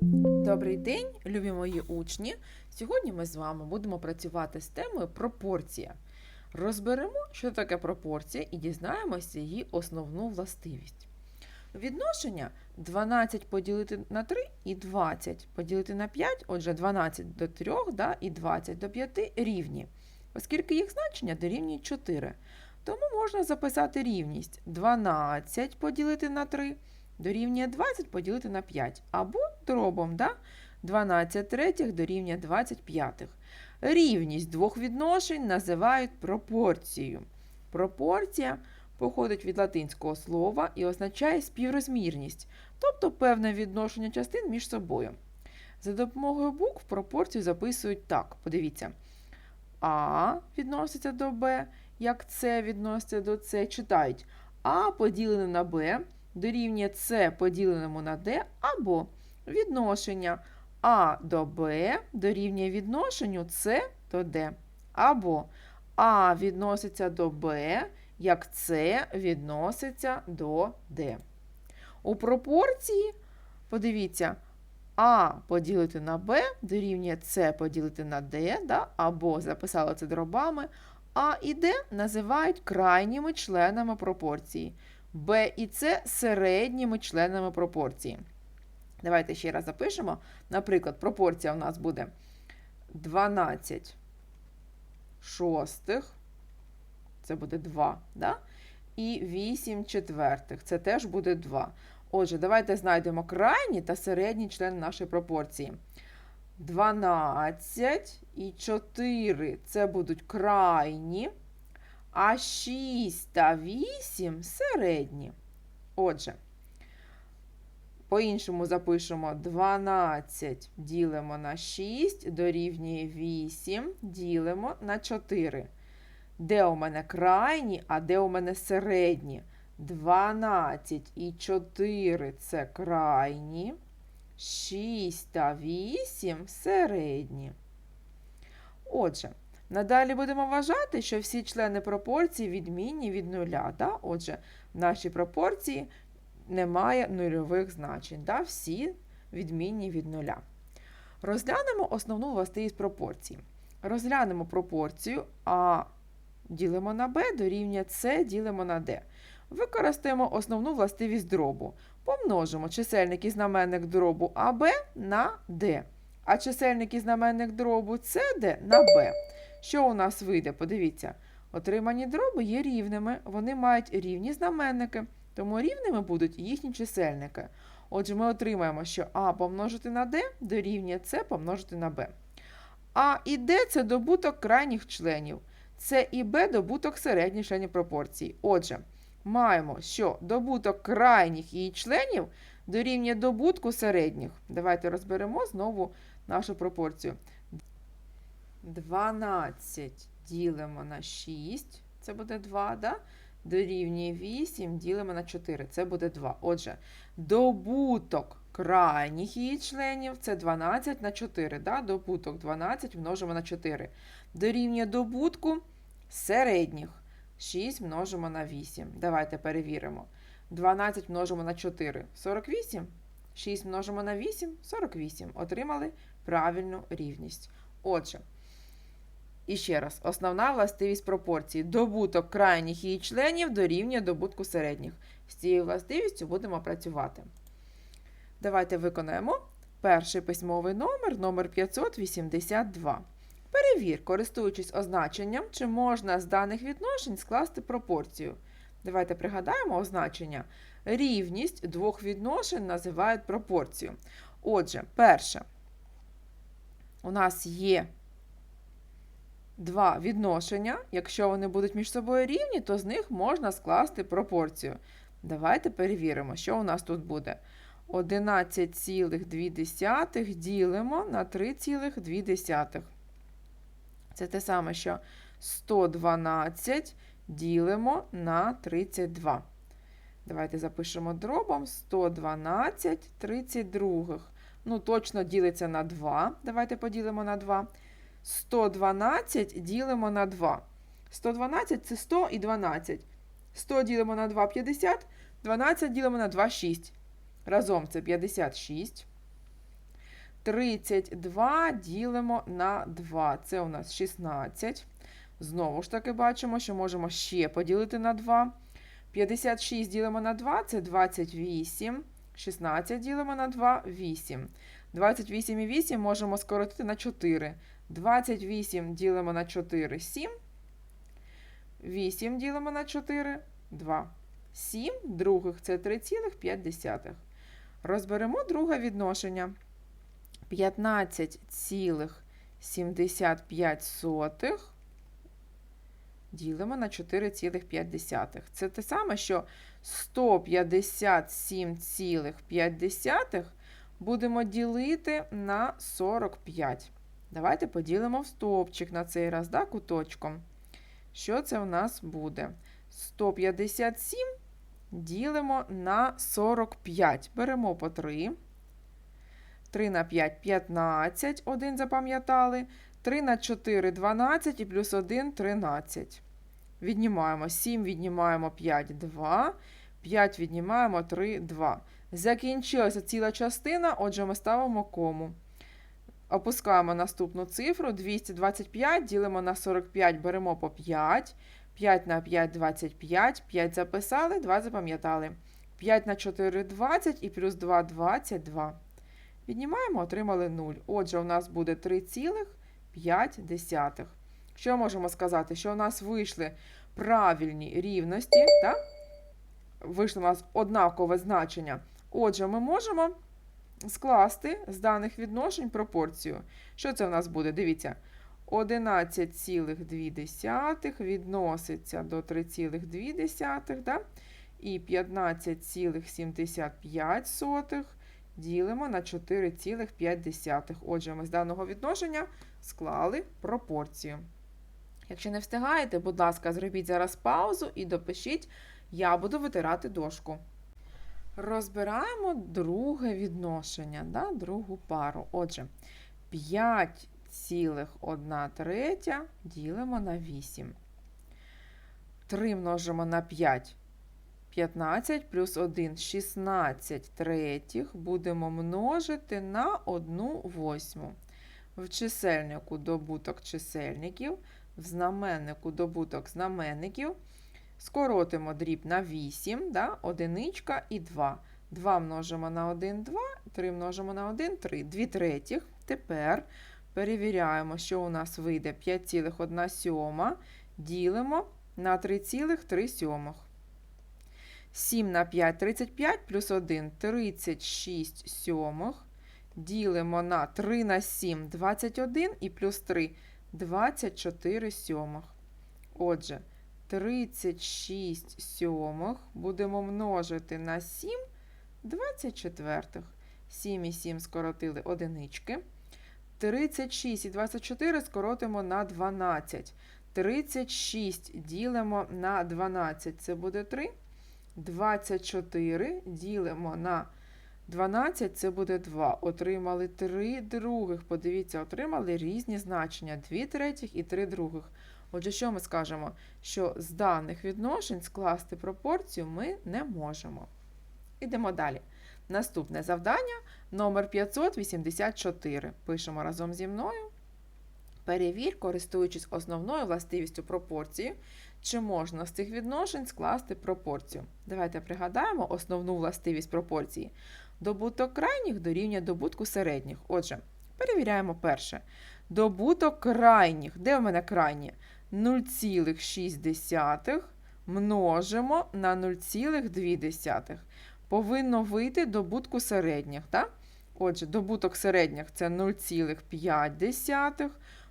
Добрий день, любі мої учні! Сьогодні ми з вами будемо працювати з темою пропорція. Розберемо, що таке пропорція, і дізнаємося її основну властивість. Відношення 12 поділити на 3 і 20 поділити на 5, отже, 12 до 3 да, і 20 до 5 рівні, оскільки їх значення дорівнює 4. Тому можна записати рівність 12 поділити на 3 дорівнює 20 поділити на 5. Або дробом, да? 12 третіх дорівнює 25. Рівність двох відношень називають пропорцією. Пропорція походить від латинського слова і означає співрозмірність, тобто певне відношення частин між собою. За допомогою букв пропорцію записують так. Подивіться. А відноситься до Б, як С відноситься до С. Читають А поділене на Б дорівнює С поділеному на D або відношення А до Б дорівнює відношенню С до D. Або А відноситься до Б, як С відноситься до D. У пропорції, подивіться, А поділити на Б дорівнює С поділити на D, да? або записали це дробами, А і Д називають крайніми членами пропорції. Б і С середніми членами пропорції. Давайте ще раз запишемо. Наприклад, пропорція у нас буде 12 шостих, це буде 2, да? і 8 четвертих, це теж буде 2. Отже, давайте знайдемо крайні та середні члени нашої пропорції. 12 і 4 це будуть крайні а 6 та 8 середні. Отже, по-іншому запишемо 12 ділимо на 6, дорівнює 8, ділимо на 4. Де у мене крайні, а де у мене середні? 12 і 4 це крайні, 6 та 8 середні. Отже, Надалі будемо вважати, що всі члени пропорції відмінні від нуля. Да? Отже, в нашій пропорції немає нульових значень. Да? Всі відмінні від нуля. Розглянемо основну властивість пропорції. Розглянемо пропорцію А ділимо на Б дорівнює С ділимо на Д. Використаємо основну властивість дробу. Помножимо чисельник і знаменник дробу АБ на Д, а чисельник і знаменник дробу СД на Б. Що у нас вийде? Подивіться, отримані дроби є рівними, вони мають рівні знаменники, тому рівними будуть їхні чисельники. Отже, ми отримаємо, що А помножити на Д дорівнює С помножити на Б. А і Д це добуток крайніх членів. С і Б добуток середніх членів пропорції. Отже, маємо, що добуток крайніх її членів дорівнює добутку середніх. Давайте розберемо знову нашу пропорцію. 12 ділимо на 6, це буде 2, да? дорівнює 8 ділимо на 4, це буде 2. Отже, добуток крайніх її членів це 12 на 4. Да? Добуток 12 множимо на 4. Дорівнює добутку середніх. 6 множимо на 8. Давайте перевіримо. 12 множимо на 4 48. 6 множимо на 8 48. Отримали правильну рівність. Отже. І ще раз, основна властивість пропорції. Добуток крайніх її членів дорівнює добутку середніх. З цією властивістю будемо працювати. Давайте виконаємо перший письмовий номер, номер 582. Перевір, користуючись означенням, чи можна з даних відношень скласти пропорцію. Давайте пригадаємо означення. Рівність двох відношень називають пропорцію. Отже, перше, у нас є два відношення. Якщо вони будуть між собою рівні, то з них можна скласти пропорцію. Давайте перевіримо, що у нас тут буде. 11,2 ділимо на 3,2. Це те саме, що 112 ділимо на 32. Давайте запишемо дробом 112 32. Ну, точно ділиться на 2. Давайте поділимо на 2. 112 ділимо на 2. 112 це 100 і 12. 100 ділимо на 2 50. 12 ділимо на 2 6. Разом це 56. 32 ділимо на 2. Це у нас 16. Знову ж таки бачимо, що можемо ще поділити на 2. 56 ділимо на 2 це 28. 16 ділимо на 2 8. 28 і 8 можемо скоротити на 4. 28 ділимо на 4 7. 8 ділимо на 4 2. 7 других це 3,5. Розберемо друге відношення. 15,75 ділимо на 4,5. Це те саме, що 157,5 будемо ділити на 45. Давайте поділимо в стовпчик на цей раз, да, куточком. Що це в нас буде? 157 ділимо на 45. Беремо по 3. 3 на 5 15. 1 запам'ятали. 3 на 4 12 і плюс 1 13. Віднімаємо 7, віднімаємо 5, 2. 5 віднімаємо 3, 2. Закінчилася ціла частина, отже, ми ставимо кому. Опускаємо наступну цифру. 225 ділимо на 45, беремо по 5. 5 на 5 25. 5 записали, 2 запам'ятали. 5 на 4 20 і плюс 2 22. Віднімаємо, отримали 0. Отже, у нас буде 3,5. Що можемо сказати? Що у нас вийшли правильні рівності. Так? Вийшло у нас однакове значення. Отже, ми можемо скласти з даних відношень пропорцію. Що це у нас буде? Дивіться. 11,2 відноситься до 3,2, да? і 15,75 ділимо на 4,5. Отже, ми з даного відношення склали пропорцію. Якщо не встигаєте, будь ласка, зробіть зараз паузу і допишіть, я буду витирати дошку. Розбираємо друге відношення, да, другу пару. Отже, 5,1 третя ділимо на 8. 3 множимо на 5. 15 плюс 1 16 третіх будемо множити на 1 восьму. В чисельнику добуток чисельників, в знаменнику добуток знаменників. Скоротимо дріб на 8, да, одиничка і 2. 2 множимо на 1, 2, 3 множимо на 1, 3. 2 третіх. Тепер перевіряємо, що у нас вийде 5,1 сьома. Ділимо на 3,3 сьомих. 7 на 5 35 плюс 1 36 сьомих. Ділимо на 3 на 7 21 і плюс 3 24 сьомих. Отже, 36 сьомих будемо множити на 7 24. 7 і 7 скоротили одинички. 36 і 24 скоротимо на 12. 36 ділимо на 12, це буде 3. 24 ділимо на 12, це буде 2. Отримали 3 других. Подивіться, отримали різні значення: 2 третіх і 3 других. Отже, що ми скажемо? Що з даних відношень скласти пропорцію ми не можемо. Ідемо далі. Наступне завдання номер 584. Пишемо разом зі мною. Перевір, користуючись основною властивістю пропорції, чи можна з цих відношень скласти пропорцію. Давайте пригадаємо основну властивість пропорції. Добуток крайніх дорівнює добутку середніх. Отже, перевіряємо перше. Добуток крайніх. Де в мене крайні? 0,6 множимо на 0,2. Повинно вийти добутку середніх. Так? Отже, добуток середніх це 0,5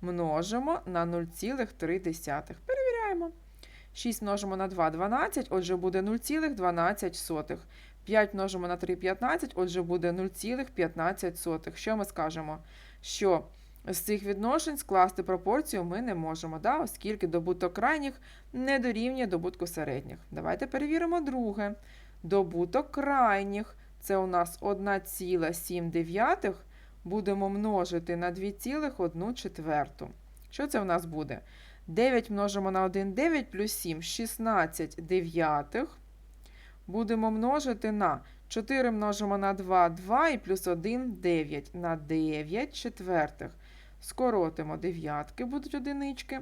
множимо на 0,3. Перевіряємо. 6 множимо на 2 12, отже, буде 0,12. 5 множимо на 3 15, отже, буде 0,15. Що ми скажемо? Що з цих відношень скласти пропорцію ми не можемо, да? оскільки добуток крайніх не дорівнює добутку середніх. Давайте перевіримо друге. Добуток крайніх це у нас 1,7 будемо множити на 2,1 четверту. Що це у нас буде? 9 множимо на 1 9 плюс 7 16 дев'ятих. будемо множити на 4 множимо на 2, 2 і плюс 1 9. На 9 четвертих. Скоротимо дев'ятки, будуть одинички.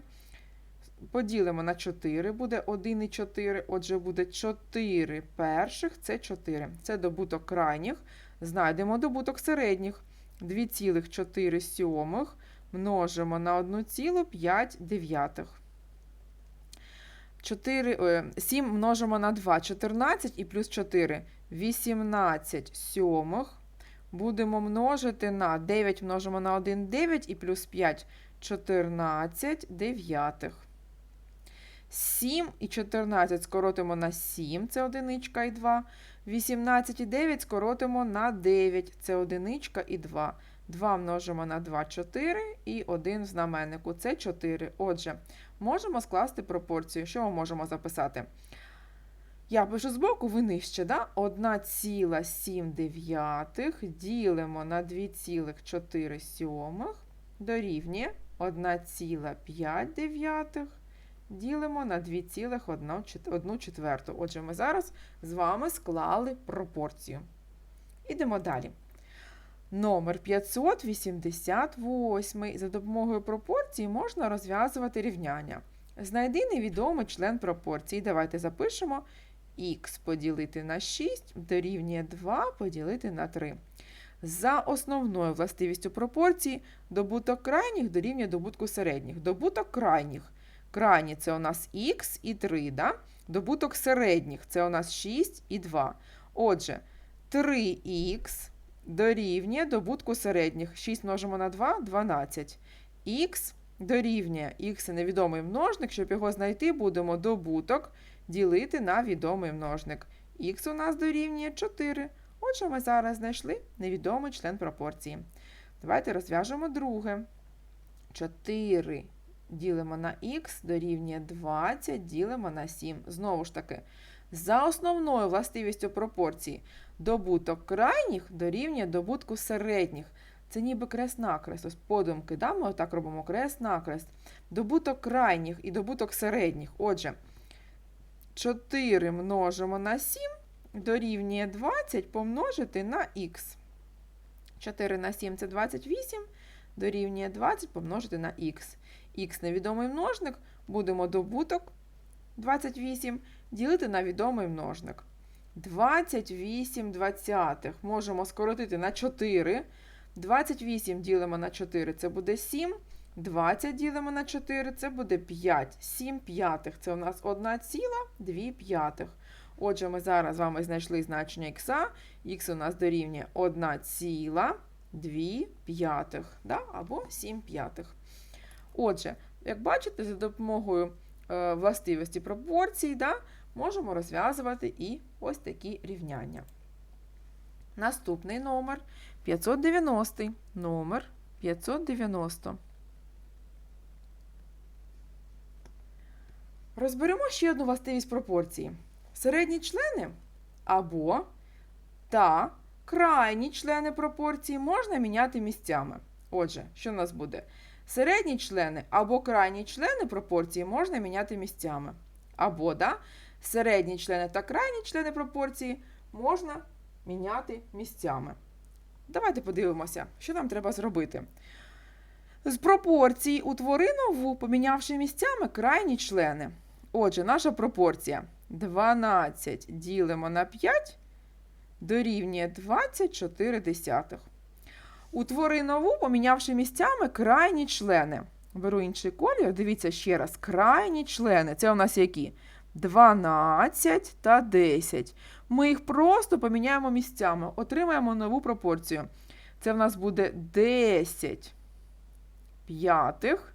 Поділимо на 4, буде 1 і 4. Отже, буде 4 перших, це 4. Це добуток крайніх. Знайдемо добуток середніх. 2,4 сьомих множимо на 1,5 дев'ятих. 4, 7 множимо на 2, 14 і плюс 4, 18 сьомих. Будемо множити на 9 множимо на 1, 9 і плюс 5, 14 дев'ятих. 7 і 14 скоротимо на 7, це одиничка і 2. 18 і 9 скоротимо на 9, це одиничка і 2. 2 множимо на 2 4 і 1 в знаменнику це 4. Отже, можемо скласти пропорцію. Що ми можемо записати? Я пишу збоку, ви нижче, да? 1,7 ділимо на 2,4 сьомих дорівнює 1,5 ділимо на 2,1 четверту. Отже, ми зараз з вами склали пропорцію. Ідемо далі. Номер 588. За допомогою пропорції можна розв'язувати рівняння. Знайди невідомий член пропорції. Давайте запишемо х поділити на 6 дорівнює 2 поділити на 3. За основною властивістю пропорції добуток крайніх дорівнює добутку середніх. Добуток крайніх. Крайні це у нас х і 3. Да? Добуток середніх це у нас 6 і 2. Отже, 3х дорівнює добутку середніх. 6 множимо на 2 12. Х дорівнює х невідомий множник. Щоб його знайти, будемо добуток ділити на відомий множник. Х у нас дорівнює 4. Отже, ми зараз знайшли невідомий член пропорції. Давайте розв'яжемо друге. 4 ділимо на х дорівнює 20, ділимо на 7. Знову ж таки, за основною властивістю пропорції добуток крайніх дорівнює добутку середніх. Це ніби крест-накрест. Ось подумки, да? ми отак робимо крест-накрест. Добуток крайніх і добуток середніх. Отже, 4 множимо на 7 дорівнює 20 помножити на х. 4 на 7 це 28, дорівнює 20 помножити на х. Х невідомий множник, будемо добуток 28 ділити на відомий множник. 28 двадцятих можемо скоротити на 4. 28 ділимо на 4, це буде 7. 20 ділимо на 4, це буде 5. 7 п'ятих це у нас 1,2 п'ятих. Отже, ми зараз з вами знайшли значення х. Х у нас дорівнює 1,2 п'ятих, да? або 7 п'ятих. Отже, як бачите, за допомогою е, властивості пропорцій да, можемо розв'язувати і ось такі рівняння. Наступний номер 590. Номер 590. Розберемо ще одну властивість пропорції. Середні члени або та крайні члени пропорції можна міняти місцями. Отже, що в нас буде? Середні члени або крайні члени пропорції можна міняти місцями. Або да, середні члени та крайні члени пропорції можна міняти місцями. Давайте подивимося, що нам треба зробити. З пропорцій утвори нову, помінявши місцями крайні члени. Отже, наша пропорція 12 ділимо на 5 дорівнює 24 десятих. Утвори нову, помінявши місцями крайні члени. Беру інший колір, дивіться ще раз, крайні члени. Це у нас які? 12 та 10. Ми їх просто поміняємо місцями, отримаємо нову пропорцію. Це в нас буде 10 п'ятих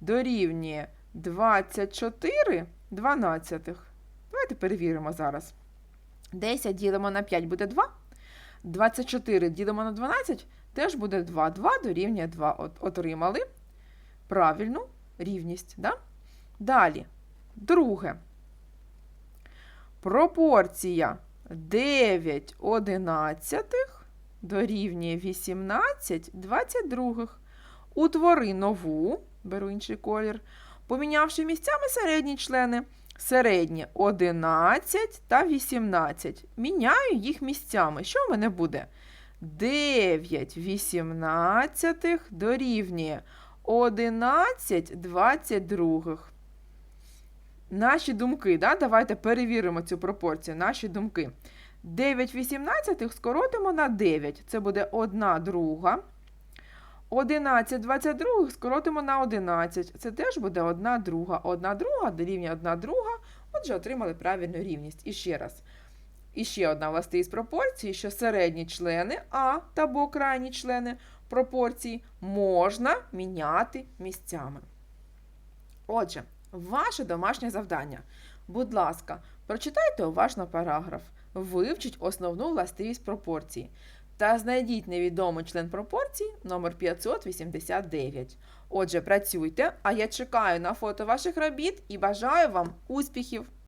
дорівнює 24 дванадцятих. Давайте перевіримо зараз. 10 ділимо на 5 буде 2. 24 ділимо на 12 теж буде 2. 2 дорівнює 2. От, Отримали правильну рівність. Да? Далі, друге. Пропорція 9 одинадцятих дорівнює 18 22. Утвори нову, беру інший колір, помінявши місцями середні члени. середнє 11 та 18. Міняю їх місцями. Що в мене буде? 9 18 дорівнює 11 22. Наші думки, да? давайте перевіримо цю пропорцію. Наші думки. 9 18 скоротимо на 9. Це буде 1 друга. 11 22 скоротимо на 11. Це теж буде 1 друга. 1 друга дорівнює 1 друга. Отже, отримали правильну рівність. І ще раз. І ще одна властивість пропорції, що середні члени А та або крайні члени пропорції можна міняти місцями. Отже, ваше домашнє завдання. Будь ласка, прочитайте уважно параграф, вивчіть основну властивість пропорції та знайдіть невідомий член пропорції номер 589. Отже, працюйте, а я чекаю на фото ваших робіт і бажаю вам успіхів!